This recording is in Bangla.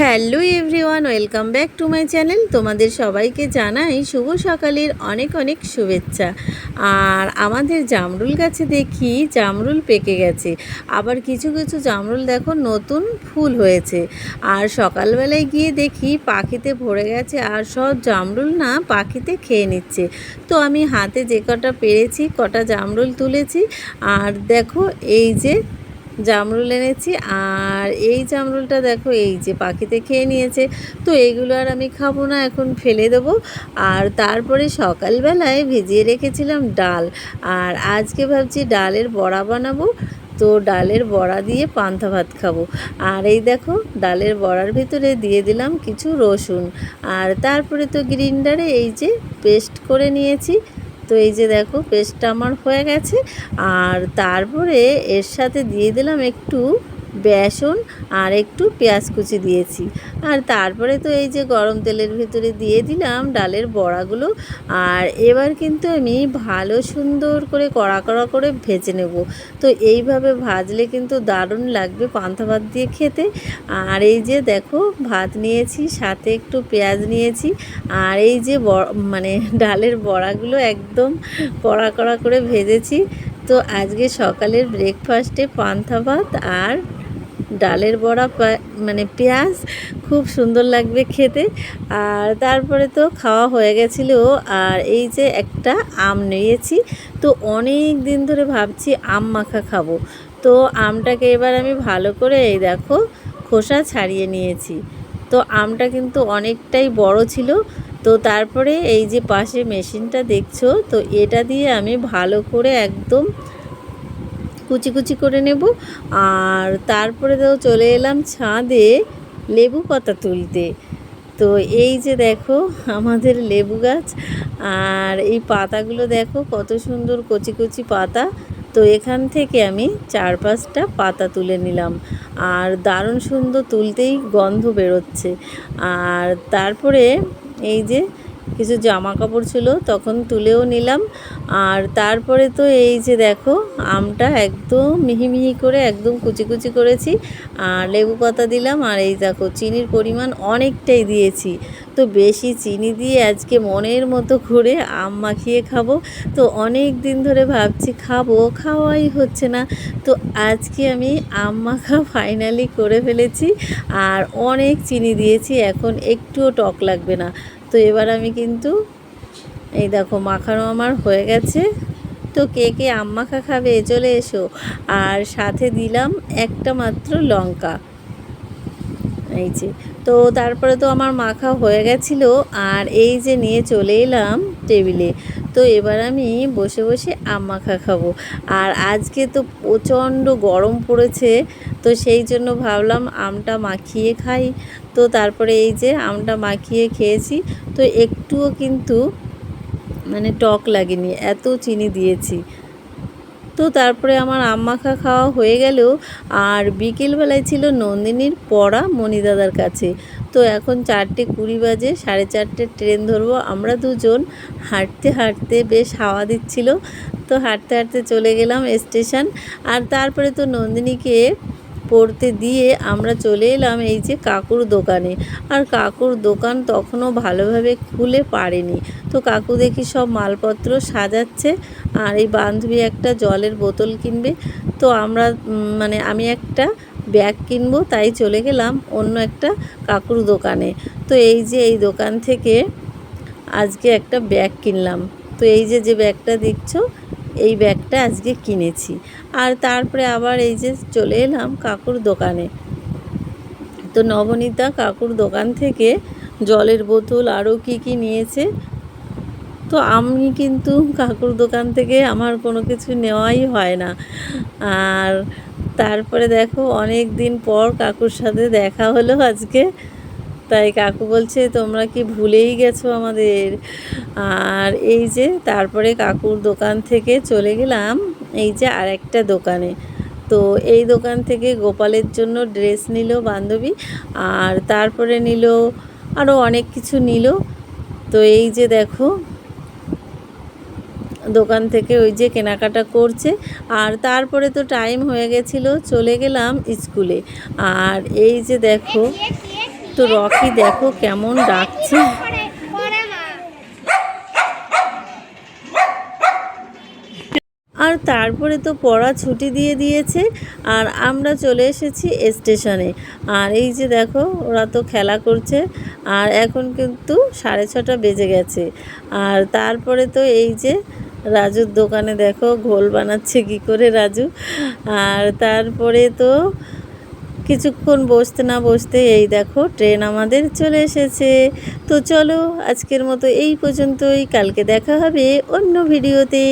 Hello everyone, welcome back to my channel. তোমাদের সবাইকে জানাই শুভ সকালের অনেক অনেক শুভেচ্ছা। আর আমাদের জামরুল গাছে দেখি জামরুল পেকে গেছে। আবার কিছু কিছু জামরুল দেখো নতুন ফুল হয়েছে। আর সকালবেলায় গিয়ে দেখি পাখিতে ভরে গেছে আর সব জামরুল না পাখিতে খেয়ে নিচ্ছে। তো আমি হাতে যে কটা পেরেছি, কটা জামরুল তুলেছি। আর দেখো এই যে জামরুল এনেছি। আর এই জামরুলটা দেখো, এই যে পাখিতে খেয়ে নিয়েছে। তো এইগুলো আর আমি খাব না, এখন ফেলে দেবো। আর তারপরে সকালবেলায় ভিজিয়ে রেখেছিলাম ডাল। আর আজকে ভাবছি ডালের বড়া বানাবো। তো ডালের বড়া দিয়ে পান্তা ভাত খাব। আর এই দেখো, ডালের বড়ার ভিতরে দিয়ে দিলাম কিছু রসুন। আর তারপরে তো গ্রিন্ডারে এই যে পেস্ট করে নিয়েছি। তো এই যে দেখো পেস্টটা আমার হয়ে গেছে। আর তারপরে এর সাথে দিয়ে দিলাম একটু বেসন আর একটু পেঁয়াজ কুচি দিয়েছি। আর তারপরে তো এই যে গরম তেলের ভিতরে দিয়ে দিলাম ডালের বড়াগুলো। আর এবার কিন্তু আমি ভালো সুন্দর করে কড়া কড়া করে ভেজে নেব। তো এইভাবে ভাজলে কিন্তু দারুণ লাগবে পান্তা ভাত দিয়ে খেতে। আর এই যে দেখো ভাত নিয়েছি, সাথে একটু পেঁয়াজ নিয়েছি। আর এই যে মানে ডালের বড়াগুলো একদম কড়া কড়া করে ভেজেছি। তো আজকে সকালের ব্রেকফাস্টে পান্তা ভাত আর ডালের বড়া মানে পেঁয়াজ খুব সুন্দর লাগবে খেতে। আর তারপরে তো খাওয়া হয়ে গেছিল। আর এই যে একটা আম নিয়েছি, তো অনেক দিন ধরে ভাবছি আম মাখা খাব। তো আমটাকে এবার আমি ভালো করে এই দেখো খোসা ছাড়িয়ে নিয়েছি। তো আমটা কিন্তু অনেকটাই বড় ছিল। তো তারপরে এই যে পাশে মেশিনটা দেখছ, তো এটা দিয়ে আমি ভালো করে একদম কুচি কুচি করে নেব। আর তারপরে তো চলে এলাম ছাদে লেবু পাতা তুলতে। তো এই যে দেখো আমাদের লেবু গাছ, আর এই পাতাগুলো দেখো কত সুন্দর কচি কচি পাতা। তো এখান থেকে আমি চার পাঁচটা পাতা তুলে নিলাম। আর দারুণ সুন্দর তুলতেই গন্ধ বেরোচ্ছে। আর তারপরে এই যে কিছু জামা কাপড় ছিল, তখন তুলেও নিলাম। আর তারপরে তো এই যে দেখো, আমটা একদম মিহি মিহি করে একদম কুচি কুচি করেছি। আর লেবু পাতা দিলাম, আর এই দেখো চিনির পরিমাণ অনেকটাই দিয়েছি। তো বেশি চিনি দিয়ে আজকে মনের মতো করে আম মাখিয়ে খাব। তো অনেক দিন ধরে ভাবছি খাব, খাওয়াই হচ্ছে না। তো আজকে আমি আম মাখা ফাইনালি করে ফেলেছি। আর অনেক চিনি দিয়েছি, এখন একটুও টক লাগবে না। তো এবার আমি কিন্তু, এই দেখো মাখানো আমার হয়ে গেছে। তো কে কে আম মাখা খাবে চলে এসো। আর সাথে দিলাম একটা মাত্র লঙ্কা। এই যে, তো তারপরে তো আমার মাখা হয়ে গেছিল। আর এই যে নিয়ে চলে এলাম টেবিলে, তো এবার আমি বসে বসে আম মাখা খাব। আর আজকে তো প্রচণ্ড গরম পড়েছে তো সেই জন্য ভাবলাম আমটা মাখিয়ে খাই। তো তারপরে এই যে আমটা মাখিয়ে খেয়েছি। তো একটুও কিন্তু মানে টক লাগেনি, এত চিনি দিয়েছি। তো তারপরে আমার আম মাখা খাওয়া হয়ে গেলেও আর বিকেলবেলায় ছিল নন্দিনীর পড়া মণিদাদার কাছে। তো এখন চারটে কুড়ি বাজে, সাড়ে চারটে ট্রেন ধরবো, আমরা দুজন। হাঁটতে হাঁটতে বেশ হাওয়া দিচ্ছিল। তো হাঁটতে হাঁটতে চলে গেলাম স্টেশন। আর তারপরে তো নন্দিনীকে পড়তে দিয়ে আমরা চলে এলাম এই যে কাকুর দোকানে। আর কাকুর দোকান তখনও ভালোভাবে খুলে পারেনি। তো কাকু দেখি সব মালপত্র সাজাচ্ছে আর এই বান্ধবী একটা জলের বোতল কিনবে। তো আমরা মানে আমি একটা ব্যাগ কিনবো, তাই চলে গেলাম অন্য একটা কাকুর দোকানে। তো এই যে এই দোকান থেকে আজকে একটা ব্যাগ কিনলাম। তো এই যে যে ব্যাগটা দেখছ এই ব্যাগটা আজকে কিনেছি। আর তারপরে আবার এই যে চলে এলাম কাকুর দোকানে। তো নবনীতা কাকুর দোকান থেকে জলের বোতল আরও কি কি নিয়েছে। তো আমি কিন্তু কাকুর দোকান থেকে আমার কোনো কিছু নেওয়াই হয় না। আর তারপরে দেখো, অনেক দিন পর কাকুর সাথে দেখা হলো আজকে। তাই কাকু বলছে, তোমরা কি ভুলেই গেছো আমাদের? আর এই যে তারপরে কাকুর দোকান থেকে চলে গেলাম, এই যে আরেকটা দোকানে। তো এই দোকান থেকে গোপালের জন্য ড্রেস নিল বান্ধবী, আর তারপরে নিল আরও অনেক কিছু নিল। তো এই যে দেখো, দোকান থেকে ওই যে কেনাকাটা করছে। আর তারপরে তো টাইম হয়ে গেছিল, চলে গেলাম স্কুলে। আর এই যে দেখো তো রকি দেখো কেমন ডাকছে। আর তারপরে তো পড়া ছুটি দিয়ে দিয়েছে, আর আমরা চলে এসেছি স্টেশনে। আর এই যে দেখো, ওরা তো খেলা করছে, আর এখন কিন্তু সাড়ে ছটা বেজে গেছে। আর তারপরে তো এই যে রাজুর দোকানে দেখো, ঘোল বানাচ্ছে কি করে রাজু। আর তারপরে তো কিছুক্ষণ বসতে না বসতে এই দেখো ট্রেন আমাদের চলে এসেছে। তো চলো আজকের মতো এই পর্যন্তই, কালকে দেখা হবে অন্য ভিডিওতে।